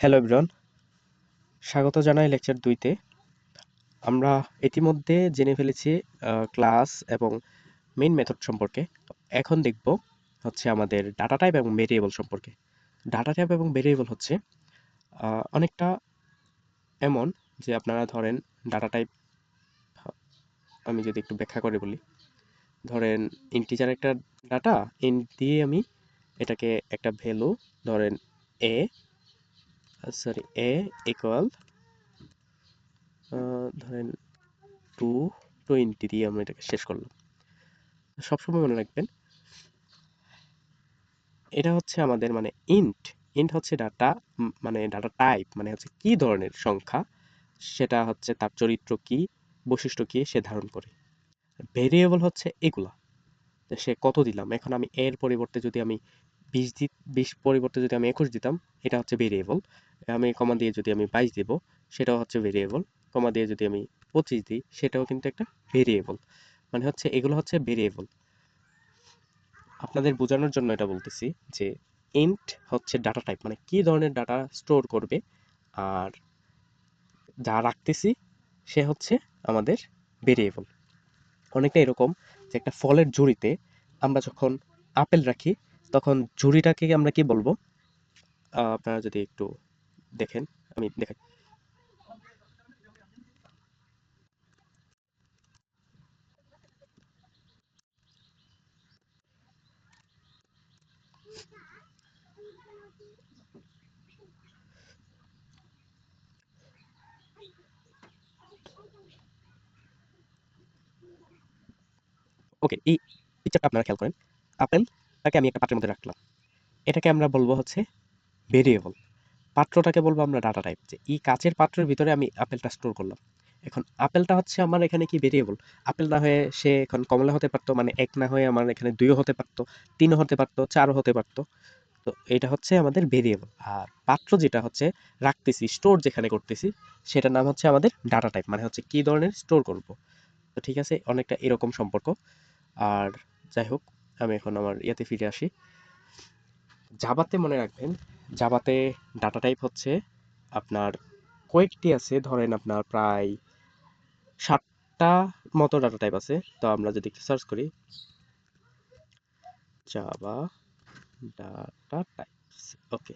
Hello everyone স্বাগত জানাই lecture দুইতে। আমরা ইতিমধ্যে জেনে ফেলেছি ক্লাস এবং মেইন মেথড সম্পর্কে। এখন দেখব হচ্ছে আমাদের ডাটা টাইপ এবং ভেরিয়েবল সম্পর্কে। ডাটা টাইপ এবং ভেরিয়েবল হচ্ছে অনেকটা এমন যে আপনারা ধরেন ডাটা টাইপ আমি যদি একটু ব্যাখ্যা করে বলি। ধরেন ইন্টিজার একটা ডাটা ইন্ট দিয়ে আমি এটাকে একটা ভ্যালু ধরেন এ সরি এ ইকুয়াল ধরেন টু টোয়েন্টি দিয়ে আমরা এটাকে শেষ করলাম। সবসময় মনে রাখবেন, এটা হচ্ছে আমাদের মানে ইন্ট ইন্ট হচ্ছে ডাটা মানে ডাটা টাইপ মানে হচ্ছে কি ধরনের সংখ্যা, সেটা হচ্ছে তার চরিত্র কি, বৈশিষ্ট্য কি সে ধারণ করে। ভেরিয়েবল হচ্ছে এগুলা। সে কত দিলাম? এখন আমি এর পরিবর্তে যদি আমি বিশ দি, বিশ পরিবর্তে যদি আমি একুশ দিতাম, এটা হচ্ছে ভেরিয়েবল আমি কমা দিয়ে যদি আমি বাইশ দেবো, সেটাও হচ্ছে ভেরিয়েবল কমা দিয়ে যদি আমি পঁচিশ দিই, সেটাও কিন্তু একটা ভেরিয়েবল মানে হচ্ছে, এগুলো হচ্ছে ভেরিয়েবল আপনাদের বোঝানোর জন্য এটা বলতেছি যে ইন্ট হচ্ছে ডাটা টাইপ মানে কী ধরনের ডাটা স্টোর করবে, আর যা রাখতেছি, সে হচ্ছে আমাদের ভেরিয়েবল অনেকটা এরকম যে একটা ফলের ঝুড়িতে আমরা যখন আপেল রাখি তখন ঝুড়িটাকে আমরা কি বলব? আপনারা যদি একটু দেখেন, আমি দেখাই। ওকে এই পিকচারটা আপনারা খেয়াল করেন। আপেলটাকে আমি একটা পাত্রের মধ্যে রাখলাম। এটাকে আমরা বলব হচ্ছে ভেরিয়েবল পাত্রটাকে বলব আমরা ডাটা টাইপ যে এই কাচের পাত্রের ভিতরে আমি আপেলটা স্টোর করলাম। এখন আপেলটা হচ্ছে আমার এখানে কি ভেরিয়েবল আপেল না হয়ে সে এখন কমলা হতে পারতো মানে এক না হয়ে আমার এখানে দুইও হতে পারতো, তিনও হতে পারতো, চারও হতে পারতো। তো এটা হচ্ছে আমাদের ভেরিয়েবল আর পাত্র যেটা হচ্ছে রাখতেছি স্টোর যেখানে করতেছি, সেটার নাম হচ্ছে আমাদের ডাটা টাইপ মানে হচ্ছে কি ধরনের স্টোর করব। তো ঠিক আছে, অনেকটা এরকম সম্পর্ক। আর যাই হোক আমি এখন আমার ইয়াতে ফিরে আসি। জাভাতে মনে রাখবেন জাভাতে ডাটা টাইপ হচ্ছে আপনার কয়েকটি আছে, ধরেন আপনার প্রায় ষাটটা মতো ডাটা টাইপ আছে। তো আমরা যদি একটু সার্চ করি, জাবা ডাটা টাইপস ওকে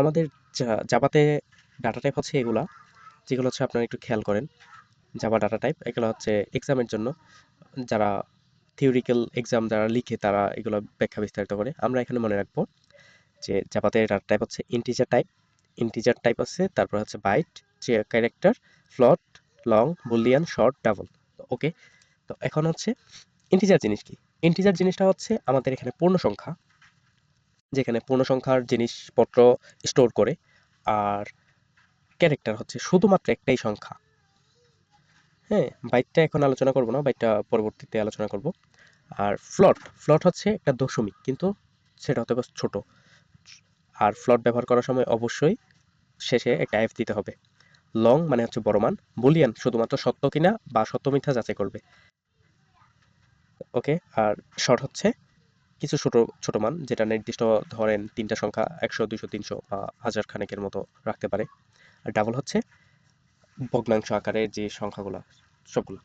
আমাদের জাভাতে ডাটা টাইপ হচ্ছে এগুলা, যেগুলো হচ্ছে আপনারা একটু খেয়াল করেন। জাবা ডাটা টাইপ এগুলো হচ্ছে এক্সামের জন্য। যারা থিওরিক্যাল এক্সাম যারা লিখে তারা এগুলো ব্যাখ্যা বিস্তারিত করে। আমরা এখানে মনে রাখব যে জাভাতে ডাটা টাইপ হচ্ছে ইন্টিজার টাইপ ইন্টিজার টাইপ আছে তারপর হচ্ছে বাইট যে character float long boolean short double okay তো এখন হচ্ছে ইন্টিজার জিনিস কি? ইন্টিজার জিনিসটা হচ্ছে আমাদের এখানে পূর্ণ সংখ্যা যেখানে পূর্ণ সংখ্যার জিনিসপত্র স্টোর করে, আর ক্যারেক্টার হচ্ছে শুধুমাত্র একটাই সংখ্যা। হ্যাঁ বাইটটা এখন আলোচনা করব না বাইটটা পরবর্তীতে আলোচনা করব। আর ফ্লট ফ্লট হচ্ছে একটা দশমিক, কিন্তু সেটা হতে ছোট। আর ফ্লট ব্যবহার করার সময় অবশ্যই শেষে একটা এফ দিতে হবে। লং মানে হচ্ছে বড় মান বুলিয়ান শুধুমাত্র সত্য কিনা বা সত্য মিথ্যা যাচাই করবে। ওকে, আর শর্ট হচ্ছে কিছু ছোট ছোট মান, যেটা নির্দিষ্ট ধরেন তিনটা সংখ্যা, একশো, দুইশো, তিনশো বা হাজার খানেকের মতো রাখতে পারে। আর ডাবল হচ্ছে ভগ্নাংশ আকারের যে সংখ্যাগুলো, সবগুলো।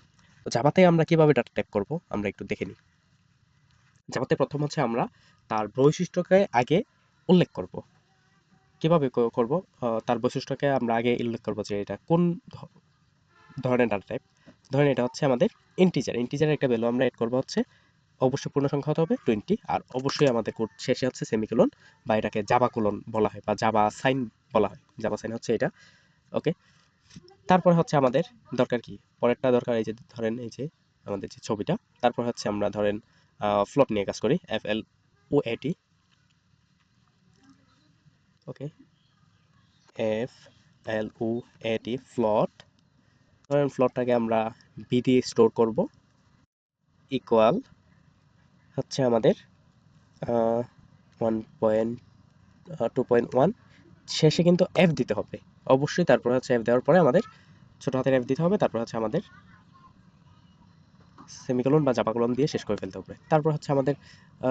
তো জাভাতে আমরা কীভাবে ডাটা টাইপ করব, আমরা একটু দেখে নিই। জাভাতে প্রথম হচ্ছে আমরা তার বৈশিষ্ট্যকে আগে উল্লেখ করব। কীভাবে করব? তার বৈশিষ্ট্যকে আমরা আগে উল্লেখ করব যে এটা কোন ধরনের ডাটা টাইপ ধরেন এটা হচ্ছে আমাদের ইন্টিজার ইন্টিজারের একটা ভ্যালু আমরা এড করব হচ্ছে অবশ্যই পূর্ণ সংখ্যা হতে হবে টোয়েন্টি আর অবশ্যই আমাদের কোড শেষে হচ্ছে সেমিকোলন বা এটাকে জাবা কোলন বলা হয় বা জাবা সাইন বলা হয়। জাবা সাইন হচ্ছে এটা ওকে তারপর হচ্ছে আমাদের দরকার কি? পরেরটা দরকার, এই যে ধরেন, এই যে আমাদের যে ছবিটা, তারপর হচ্ছে আমরা ধরেন ফ্লট নিয়ে কাজ করি এফ এল ও এটি ওকে এফ এল ও এটি ফ্লট ধরেন ফ্লটটাকে আমরা বি দিয়ে স্টোর করব ইকুয়াল হচ্ছে আমাদের one point two point one শেষে কিন্তু এফ দিতে হবে। অবশ্যই তারপর হচ্ছে এফ দেওয়ার পরে আমাদের ছোট হাতের এফ দিতে হবে, তারপর হচ্ছে আমাদের সেমিকোলন বা জাপাকোলন দিয়ে শেষ করে ফেলতে হবে। তারপর হচ্ছে আমাদের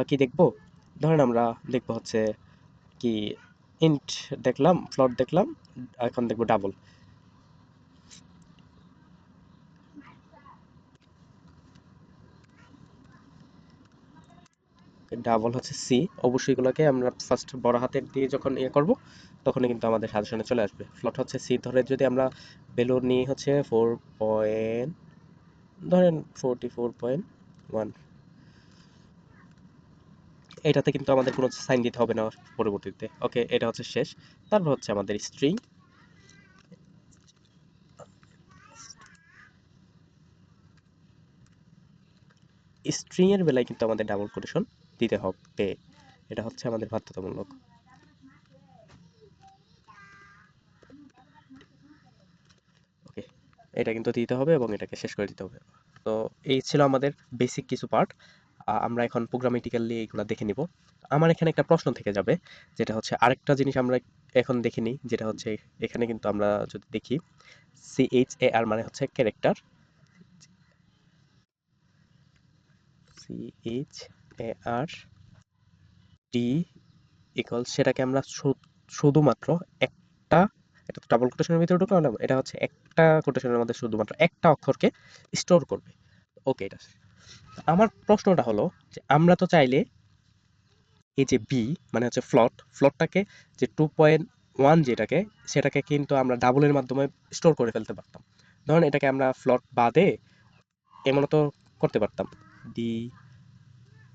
কি দেখব? ধরেন আমরা দেখব হচ্ছে কি ইন্ট দেখলাম ফ্লোট দেখলাম, এখন দেখব ডাবল ডাবল হচ্ছে সি অবশ্যই এগুলোকে আমরা ফার্স্ট বড় হাতের দিয়ে যখন ইয়ে করব তখনই কিন্তু আমাদের সাজেশনে চলে আসবে। ফ্লট হচ্ছে সি ধরে যদি আমরা ভ্যালু নিই হচ্ছে ফোর পয়েন্ট ধরেন ফোরটি ফোর পয়েন্ট ওয়ান এটাতে কিন্তু আমাদের কোনো সাইন দিতে হবে না পরবর্তীতে। ওকে এটা হচ্ছে শেষ। তারপর হচ্ছে আমাদের স্ট্রিং স্ট্রিং এর বেলায় কিন্তু আমাদের ডাবল কোটেশন দিতে হবে। এটা হচ্ছে আমাদের বাধ্যতামূলক। এটা কিন্তু দিতে হবে এবং এটাকে শেষ করে দিতে হবে। তো এই ছিল আমাদের বেসিক কিছু পার্ট আমরা এখন প্রোগ্রামেটিক্যালি এইগুলো দেখে নিব। আমার এখানে একটা প্রশ্ন থেকে যাবে, যেটা হচ্ছে আরেকটা জিনিস আমরা এখন দেখে নিই, যেটা হচ্ছে এখানে কিন্তু আমরা যদি দেখি সি এইচ এ আর মানে হচ্ছে character C H A R D equal সেটাকে আমরা শুধুমাত্র একটা এটা ডাবল কোটেশনের ভিতরে ঢুকলাম না, এটা হচ্ছে একটা কোটেশনের মধ্যে শুধুমাত্র একটা অক্ষরকে স্টোর করবে। ওকে এটা আমার প্রশ্নটা হলো যে, আমরা তো চাইলে এই যে বি মানে হচ্ছে ফ্লট ফ্লটটাকে যে টু পয়েন্ট ওয়ান যেটাকে, সেটাকে কিন্তু আমরা ডাবলের মাধ্যমে স্টোর করে ফেলতে পারতাম। ধরুন এটাকে আমরা ফ্লট বাদে এমনও তো করতে পারতাম। D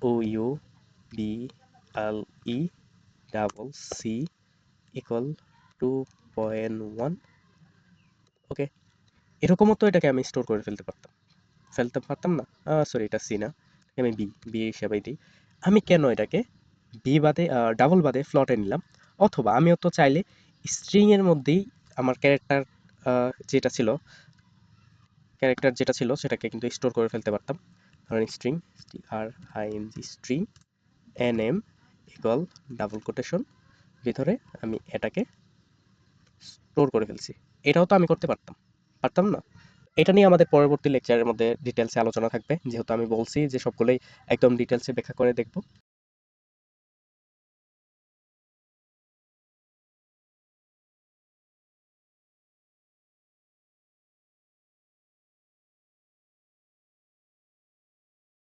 O U B L E double C equal two point one okay? এরকমও তো এটাকে আমি স্টোর করে ফেলতে পারতাম। ফেলতে পারতাম না। সরি এটা সি না। আমি বি বি হিসাবে দিই। আমি কেন এটাকে বি বাদে ডাবল বাদে ফ্লটে নিলাম? অথবা আমিও তো চাইলে স্ট্রিং এর মধ্যেই আমার ক্যারেক্টার যেটা ছিল ক্যারেক্টার যেটা ছিল সেটাকে কিন্তু স্টোর করে ফেলতে পারতাম। ধরেন string R I N G string N M equal double quotation ভিতরে আমি এটাকে স্টোর করে ফেলছি। এটাও তো আমি করতে পারতাম। পারতাম না। এটা নিয়ে আমাদের পরবর্তী লেকচারের মধ্যে ডিটেলসে আলোচনা থাকবে। যেহেতু আমি বলছি যে সবগুলোই একদম ডিটেলসে ব্যাখ্যা করে দেখব।